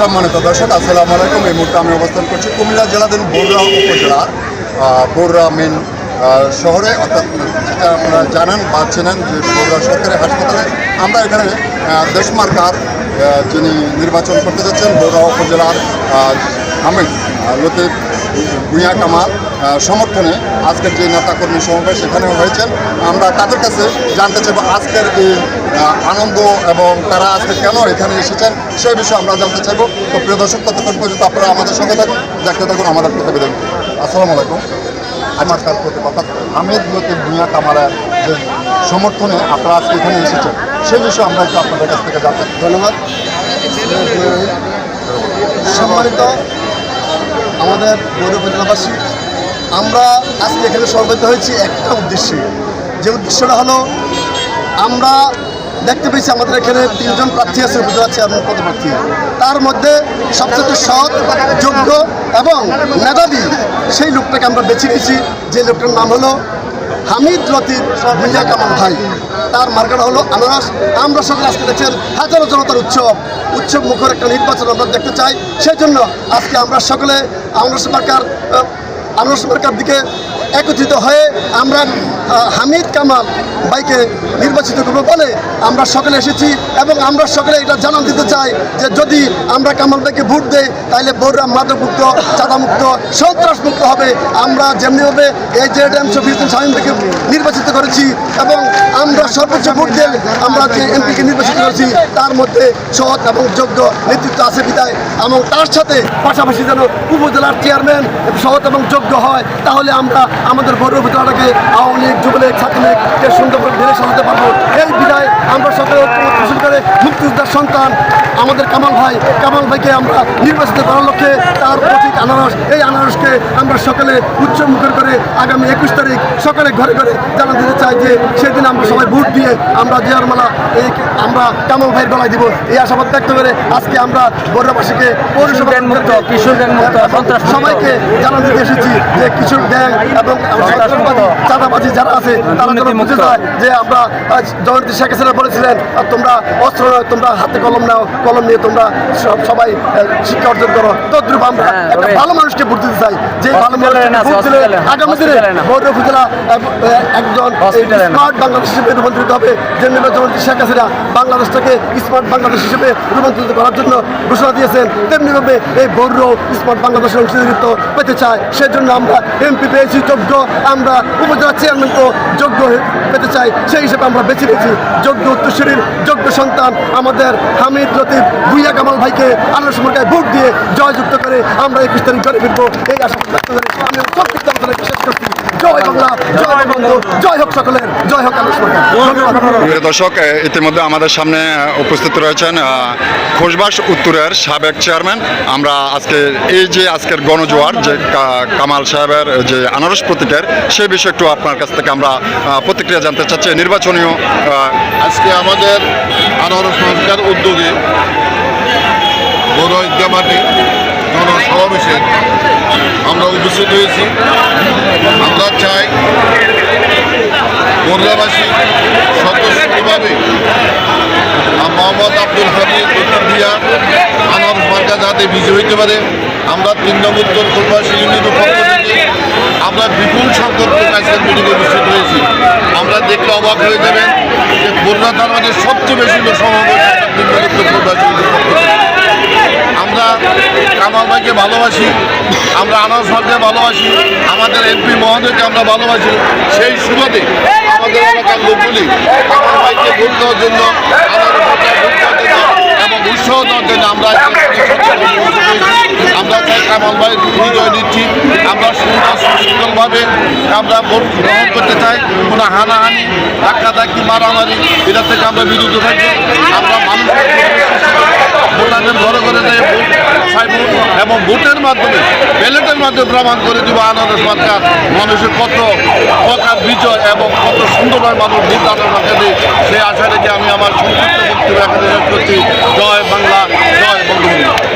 সম্মানিত দর্শক আসসালামু আলাইকুম। এই মুহূর্তে আমি অবস্থান করছি কুমিল্লা জেলাধীন বরুড়া উপজেলার আহ, মেন শহরে। অর্থাৎ যেটা আপনারা জানেন বা চেনেন যে বরুড়া সরকারি হাসপাতালে আমরা এখানে দেশমার্কার যিনি নির্বাচন করতে যাচ্ছেন বরুড়া উপজেলার আমি লতিফ ভুঁইয়া কামাল। সমর্থনে আজকের যে নেতাকর্মী সমাবেশ সেখানে হয়েছেন। আমরা তাদের কাছে জানতে চাইব আজকের এই আনন্দ এবং তারা আজকে কেন এখানে এসেছেন সেই বিষয়ে আমরা জানতে চাইব। তো প্রিয় দর্শক, ততক্ষণ পর্যন্ত আপনারা আমাদের সঙ্গে থাকুন, দেখতে থাকুন আমাদের প্রতিবেদন। আসসালামু আলাইকুম। আমার তার প্রতি কথা আহমেদ লতিফ ভুঁইয়া কামারা যে সমর্থনে আপনারা আজকে এখানে এসেছেন সেই বিষয়ে আমরা একটু আপনাদের কাছ থেকে জানতে। ধন্যবাদ। সম্মানিত আমাদের গৌর উপজেলাবাসী আমরা আজকে এখানে সমবেত হয়েছি একটা উদ্দেশ্যে। যে উদ্দেশ্যটা হলো, আমরা দেখতে পেয়েছি আমাদের এখানে তিনজন প্রার্থী আছে, উপজেলা চেয়ারম্যান পদপ্রার্থী। তার মধ্যে সবচেয়ে সৎ, যোগ্য এবং মেধাবী সেই লোকটাকে আমরা বেছে নিয়েছি। যে লোকটার নাম হলো হামিদ লতিফ ভুইয়া কামাল ভাই। তার মার্কেট হলো আনারস। আমরা সকলে আজকে দেখছেন হাজারো জনতার উৎসব। উৎসব মুখর একটা নির্বাচন আমরা দেখতে চাই। সেই জন্য আজকে আমরা সকলে আনারস মার্কার আহ, সরকার দিকে একত্রিত হয়ে আমরা হামিদ কামাল ভাইকে নির্বাচিত করব বলে আমরা সকলে এসেছি এবং আমরা সকলে এটা জানান দিতে চাই যে যদি আমরা কামাল ভাইকে ভোট দেই তাহলে বৌরা মাদকমুক্ত চাঁদামুক্ত সন্ত্রাসমুক্ত হবে। আমরা যেমনিভাবে এই জেড এম শফিউদ্দিন শামীমকে নির্বাচিত করেছি এবং সর্বোচ্চ ভোট দিয়ে আমরা যে এমপিকে নির্বাচিত করেছি তার মধ্যে সৎ এবং যোগ্য নেতৃত্ব আছে বিদায় এবং তার সাথে পাশাপাশি যেন উপজেলার চেয়ারম্যান সৎ এবং যোগ্য হয়, তাহলে আমরা আমাদের উপজেলাটাকে আওয়ামী লীগ, যুবলীগ ছাত্রলীগকে সুন্দরভাবে ঢেলে সাজাতে পারব। এই বিদায় আমরা সকলে সন্তান আমাদের কামাল ভাই কামাল ভাইকে আমরা নির্বাচিত করার লক্ষ্যে তার প্রতীক আনারস এই আনারসকে আমরা সকলে উচ্চ মুখর করে আগামী একুশ তারিখ সকালে ঘরে ঘরে জানা দিতে চাই যে সেদিন আমরা সবাই ভোট দিয়ে আমরা জিয়ার মালা এই আমরা কামাল ভাইয়ের গলায় দিব। এই আশাবাদ ব্যক্ত করে আজকে আমরা পৌরসভা মুক্ত, সবাইকে জানা দিতে এসেছি যে কিশোর ব্যাংক এবং চাঁদাবাজি যারা আছে তারা যেন বুঝে যায় যে আমরা জয়ন্তী শেখ হাসিনা বলেছিলেন আর তোমরা অস্ত্র তোমরা হাতে কলম নাও কলম নিয়ে তোমরা সব- সবাই শিক্ষা অর্জন করো। তদ্রুপ আমরা হ্যাঁ, একটা ভালো মানুষকে ভোট দিতে চাই। যে ভালো ভোট দিলে আগামী দিনে হসপিটালে উপজেলা একজন স্মার্ট বাংলাদেশ হিসেবে রূপান্তরিত হবে। যে জয়ন্তী শেখ হাসিনা বাংলাদেশটাকে স্মার্ট বাংলাদেশ হিসেবে রূপান্তরিত করার জন্য ঘোষণা দিয়েছেন তেমনিভাবে এই বড় স্মার্ট বাংলাদেশের অংশীদারিত্ব পেতে চায়। সেজন্য আমরা এমপি পেয়েছি যোগ্য। আমরা উপজেলা চেয়ারম্যানকেও যোগ্য পেতে চাই। সেই হিসেবে আমরা বেছে নিয়েছি। যোগ্য উত্তরসূরির যোগ্য সন্তান আমাদের হামিদ লতিফ ভুইয়া কামাল ভাইকে আলোর সময়টায় ভোট দিয়ে জয়যুক্ত করে আমরা একুশ তারিখ ঘরে ফিরবো। এই আশা জয় বাংলা জয় বঙ্গ জয় হোক সকলের জয় হোক আলোর সরকার ধন্যবাদ প্রিয় দর্শক ইতিমধ্যে আমাদের সামনে উপস্থিত রয়েছেন আহ, খোসবাস উত্তরের সাবেক চেয়ারম্যান। আমরা আজকে এই যে আজকের গণজোয়ার যে কামাল সাহেবের যে আনারস প্রতীকের সেই বিষয়ে একটু আপনার কাছ থেকে আমরা আহ, প্রতিক্রিয়া জানতে চাচ্ছি। নির্বাচনীয় আহ, আজকে আমাদের আনারস সংস্কার উদ্যোগে বড় ঈদগা মাঠে জনসমাবেশে আমরা উপস্থিত হয়েছি। আমরা চাই বরুয়াবাসী স্বতঃস্ফূর্তভাবে মোহাম্মদ আব্দুল হামিদ, উত্তর দিয়া আনারস মার্কা যাতে বিজয় হইতে পারে, আমরা নম্বর উত্তর ইউনিয়নের পক্ষ থেকে আমরা বিপুল সংখ্যক আজকের মিটিংয়ে উপস্থিত হয়েছি। আমরা দেখলে অবাক হয়ে যাবেন যে তার থানাদের সবচেয়ে বেশি লোক আমরা কামাল ভাইকে ভালোবাসি, আমরা আনারস মার্কে ভালোবাসি, আমাদের এমপি মহোদয়কে আমরা ভালোবাসি। সেই সুবাদে আমাদের এলাকার লোকগুলি কামাল ভাইকে ভোট দেওয়ার জন্য এবং উৎসাহ দেওয়ার জন্য আমরা আমরা চাই কামাল ভাই বিজয় দিচ্ছি আমরা সুন্দর আমরা ভোট গ্রহণ করতে চাই, কোনো হানাহানি ধাক্কা ধাক্কি মারামারি এটা থেকে আমরা বিরুদ্ধ থাকি। আমরা মানুষের ঘরে ঘরে যেয়ে ভোট চাইব এবং ভোটের মাধ্যমে, ব্যালেটের মাধ্যমে প্রমাণ করে দিব আনন্দ সরকার মানুষের কত প্রকার বিজয় এবং কত সুন্দরভাবে মানুষ নির্ধারণ রাখে সেই আশা রেখে আমি আমার সংক্ষিপ্ত বক্তব্য করছি। জয় বাংলা, জয় বঙ্গবন্ধু।